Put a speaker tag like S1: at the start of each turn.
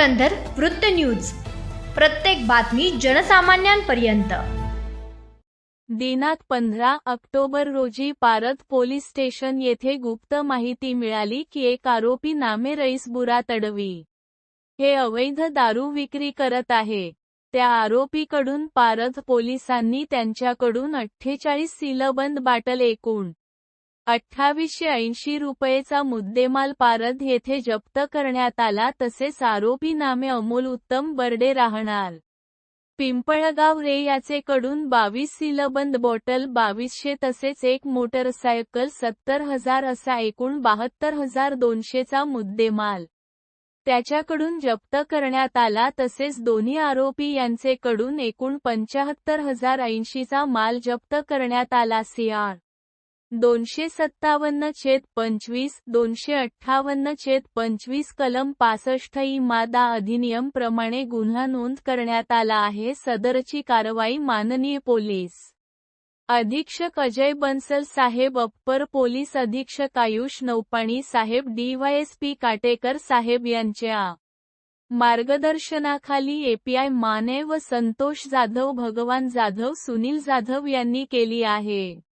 S1: पुरंदर वृत्त न्यूज. प्रत्येक बातमी जनसामान्यांपर्यंत.
S2: दिनांक पंधरा ऑक्टोबर रोजी पारद पोलीस स्टेशन येथे गुप्त माहिती मिळाली की एक आरोपी नामे रईसबुरा तडवी. हे अवैध दारू विक्री करत आहे. त्या आरोपीकडून पारद पोलिसांनी त्यांच्याकडून अठ्ठेचाळीस सीलबंद बाटल एकूण अठ्ठावीसशे ऐंशी रुपयेचा मुद्देमाल पारद येथे जप्त करण्यात आला तसेच आरोपी नामे अमोल उत्तम बर्डे राहणार. पिंपळगाव रे याचे कडून बावीस सिलबंद बॉटल बावीसशे तसेच एक मोटरसायकल सत्तर हजार असा एकूण बहात्तर हजार दोनशेचा मुद्देमाल. त्याच्याकडून जप्त करण्यात आला तसेच दोन्ही आरोपी यांचे कडून एकूण पंचाहत्तर हजार ऐंशीचा माल जप्त करण्यात आला सीआर दोनशे सत्तावन्न छेद पंचवीस दोनशे अठ्ठावन्न छेद पंचवीस कलम पासष्ट इ मादा अधिनियम प्रमाणे गुन्हा नोंद करण्यात आला आहे. सदरची कारवाई माननीय पोलीस अधीक्षक अजय बन्सल साहेब अप्पर पोलीस अधीक्षक आयुष नौपाणी साहेब डीवायएसपी काटेकर साहेब यांच्या मार्गदर्शनाखाली एपीआय माने व संतोष जाधव भगवान जाधव सुनील जाधव यांनी केली आहे.